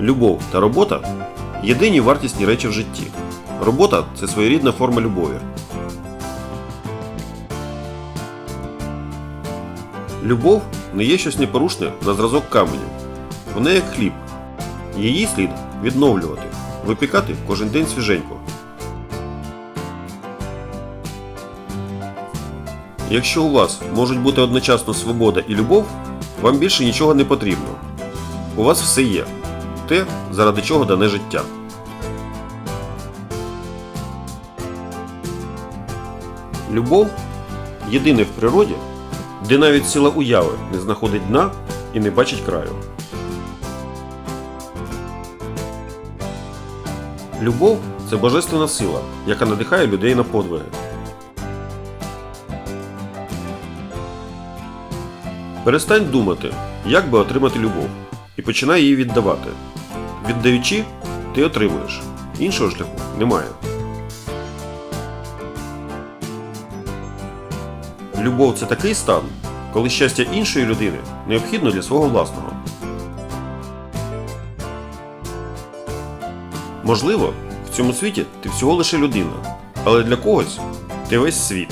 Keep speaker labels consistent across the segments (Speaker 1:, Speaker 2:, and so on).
Speaker 1: Любов та робота єдині вартісні речі в житті. Робота це своєрідна форма любові. Любов не є щось непорушне на зразок каменю. Вона як хліб. Її слід відновлювати, випікати кожен день свіженько. Якщо у вас можуть бути одночасно свобода і любов, вам більше нічого не потрібно. У вас все є. Те, заради чого дане життя. Любов єдине в природі, де навіть сила уяви не знаходить дна і не бачить краю. Любов це божественна сила, яка надихає людей на подвиги. Перестань думати, як би отримати любов, і починай її віддавати. Віддаючи, ти отримуєш. Іншого шляху немає. Любов це такий стан, коли щастя іншої людини необхідно для свого власного. Можливо, в цьому світі ти всього лише людина, але для когось ти весь світ.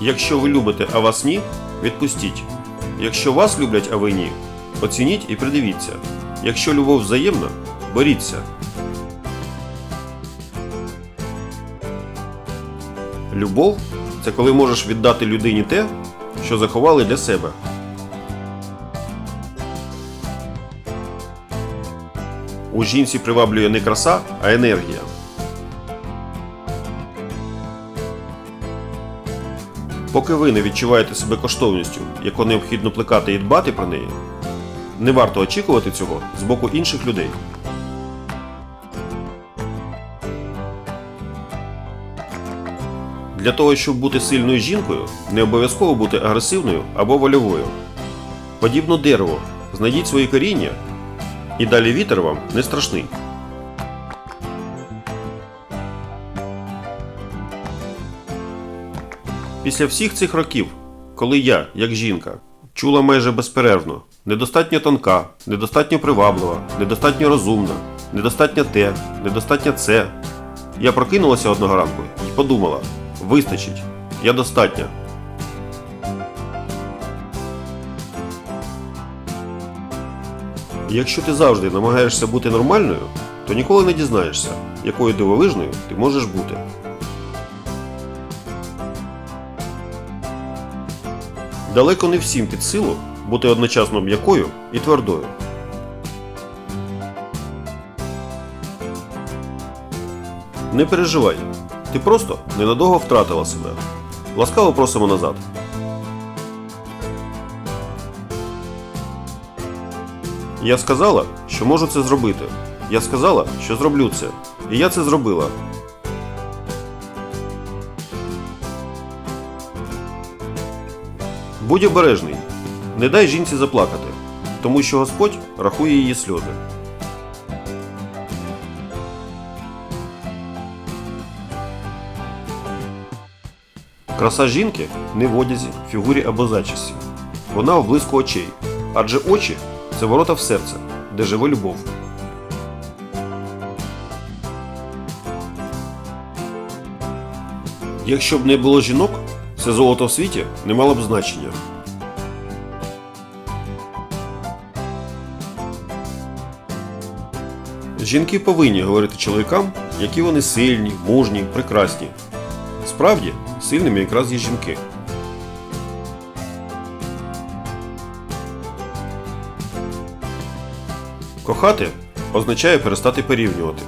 Speaker 1: Якщо ви любите, а вас ні, відпустіть. Якщо вас люблять, а ви ні, оцініть і придивіться. Якщо любов взаємна, боріться. Любов це коли можеш віддати людині те, що заховали для себе. У жінці приваблює не краса, а енергія. Поки ви не відчуваєте себе коштовністю, яку необхідно плекати і дбати про неї, не варто очікувати цього з боку інших людей. Для того, щоб бути сильною жінкою, не обов'язково бути агресивною або вольовою. Подібно дереву, знайдіть свої коріння, і далі вітер вам не страшний. Після всіх цих років, коли я, як жінка, чула майже безперервно, недостатньо тонка, недостатньо приваблива, недостатньо розумна, недостатньо те, недостатньо це, я прокинулася одного ранку і подумала: вистачить, я достатня. Якщо ти завжди намагаєшся бути нормальною, то ніколи не дізнаєшся, якою дивовижною ти можеш бути. Далеко не всім під силу бути одночасно м'якою і твердою. Не переживай, ти просто ненадовго втратила себе. Ласкаво просимо назад. Я сказала, що можу це зробити. Я сказала, що зроблю це. І я це зробила. Будь обережний, не дай жінці заплакати, тому що Господь рахує її сльози. Краса жінки не в одязі, фігурі або зачісі. Вона в блиску очей, адже очі це ворота в серце, де живе любов. Якщо б не було жінок, все золото в світі не мало б значення. Жінки повинні говорити чоловікам, які вони сильні, мужні, прекрасні. Справді, сильними якраз є жінки. Кохати означає перестати порівнювати.